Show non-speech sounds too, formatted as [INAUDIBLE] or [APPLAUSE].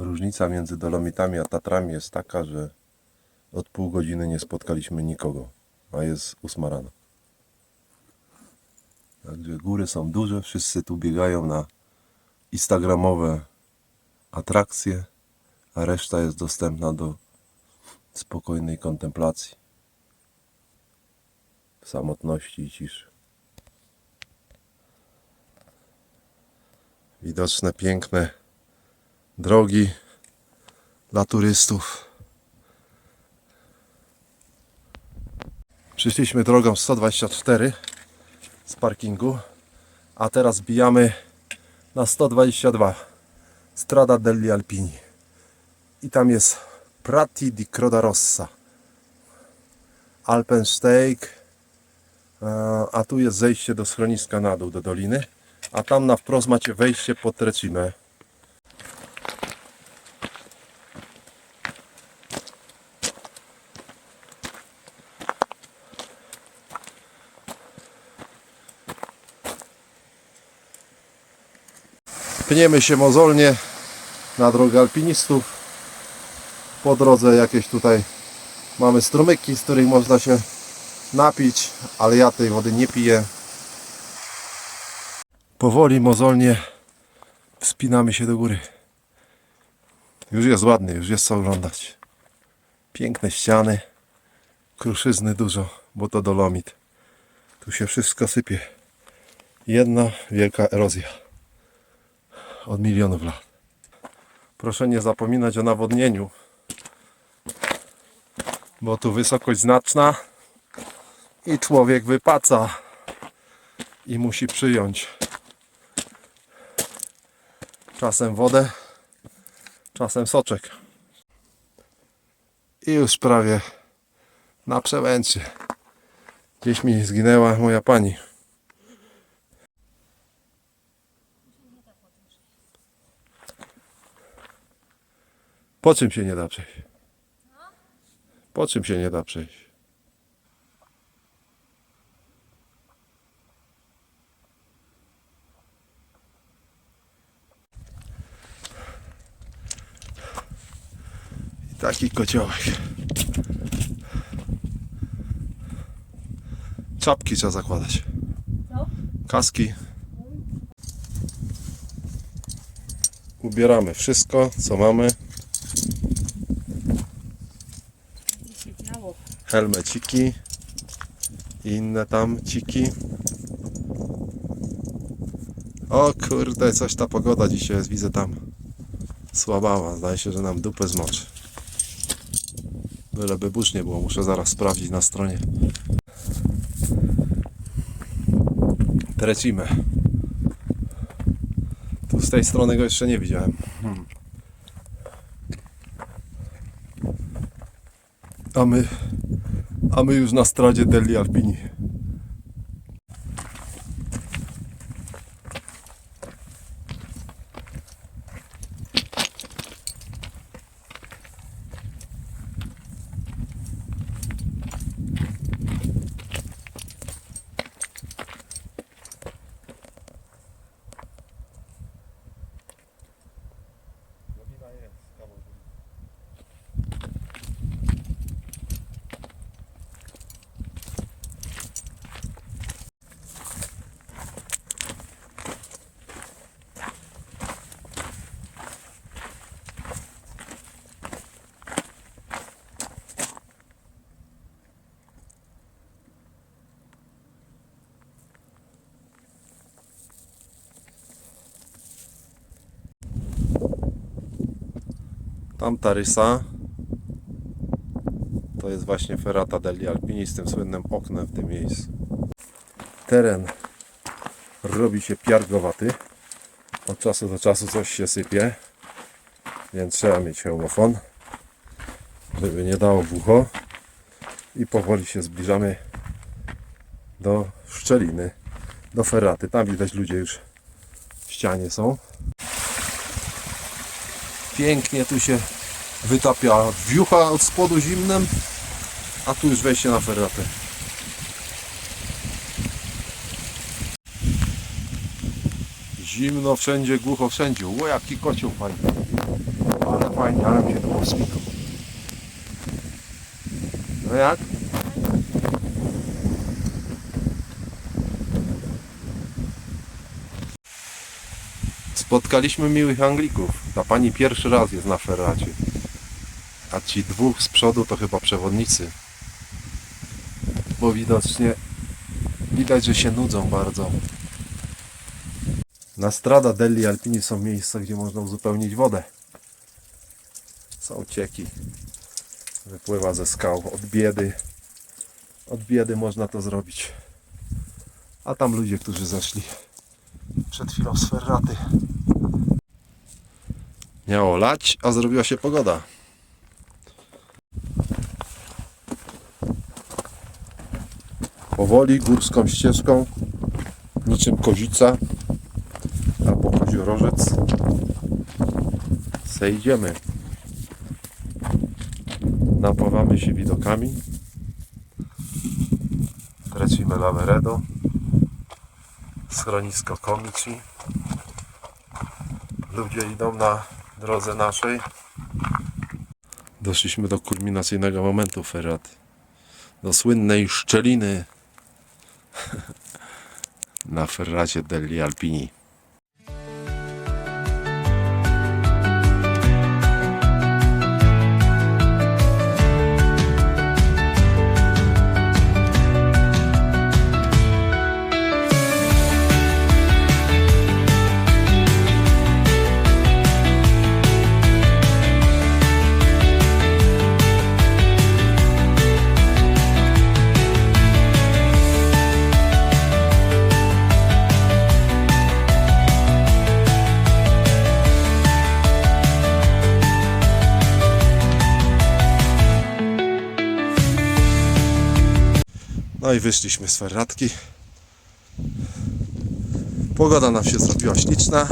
Różnica między Dolomitami a Tatrami jest taka, że od pół godziny nie spotkaliśmy nikogo, a jest ósma rano. Także góry są duże, wszyscy tu biegają na instagramowe atrakcje, a reszta jest dostępna do spokojnej kontemplacji, samotności i ciszy. Widoczne piękne drogi dla turystów. Przyszliśmy drogą 124 z parkingu, a teraz bijamy na 122 Strada degli Alpini. I tam jest Prati di Croda Rossa. Alpensteig, e, a tu jest zejście do schroniska na dół do doliny, a tam na wprost macie wejście pod Trecimę. Pniemy się mozolnie na drogę alpinistów. Po drodze jakieś tutaj mamy strumyki, z których można się napić, ale ja tej wody nie piję. Powoli, mozolnie wspinamy się do góry. Już jest ładnie, już jest co oglądać. Piękne ściany, kruszyzny dużo, bo to dolomit. Tu się wszystko sypie. Jedna wielka erozja od milionów lat. Proszę nie zapominać o nawodnieniu, bo tu wysokość znaczna i człowiek wypaca i musi przyjąć czasem wodę, czasem soczek. I już prawie na przełęczy. Gdzieś mi zginęła moja pani. Po czym się nie da przejść? Po czym się nie da przejść? I taki kociołek. Czapki trzeba zakładać. Co? Kaski. Ubieramy wszystko, co mamy. Nie się działo. Helmeciki i inne tam ciki. O kurde, coś ta pogoda dzisiaj jest, widzę tam słabała. Zdaje się, że nam dupę zmoczy. Byleby burz nie było, muszę zaraz sprawdzić na stronie. Trecimy. Tu z tej strony go jeszcze nie widziałem. Hmm. A my a my już na stradzie Deli Alpini. Tamta rysa to jest właśnie Ferrata degli Alpini z tym słynnym oknem w tym miejscu. Teren robi się piargowaty. Od czasu do czasu coś się sypie, więc trzeba mieć hełmofon, żeby nie dało w ucho. I powoli się zbliżamy do szczeliny, do Ferraty. Tam widać ludzie już w ścianie są pięknie tu się wytapia wiucha od spodu zimnem, a tu już wejście na ferratę. Zimno wszędzie, głucho wszędzie. O, jaki kocioł fajny. Ale fajnie, ale mi się tu pospikał. No jak? Spotkaliśmy miłych Anglików. Ta pani pierwszy raz jest na ferracie. A ci dwóch z przodu to chyba przewodnicy. Bo widocznie widać, że się nudzą bardzo. Na Strada Delli Alpini są miejsca, gdzie można uzupełnić wodę. Są cieki. Wypływa ze skał. Od biedy. Od biedy można to zrobić. A tam ludzie, którzy zeszli przed chwilą z ferraty. Miało lać, a zrobiła się pogoda. Powoli górską ścieżką, niczym kozica albo koziorożec, zejdziemy. Napawamy się widokami. Tracimy Laveredo, schronisko Komici. Ludzie idą na drodze naszej. Doszliśmy do kulminacyjnego momentu Ferrat. Do słynnej szczeliny [LAUGHS] na Ferracie degli Alpini. No i wyszliśmy z ferratki. Pogoda nam się zrobiła śliczna.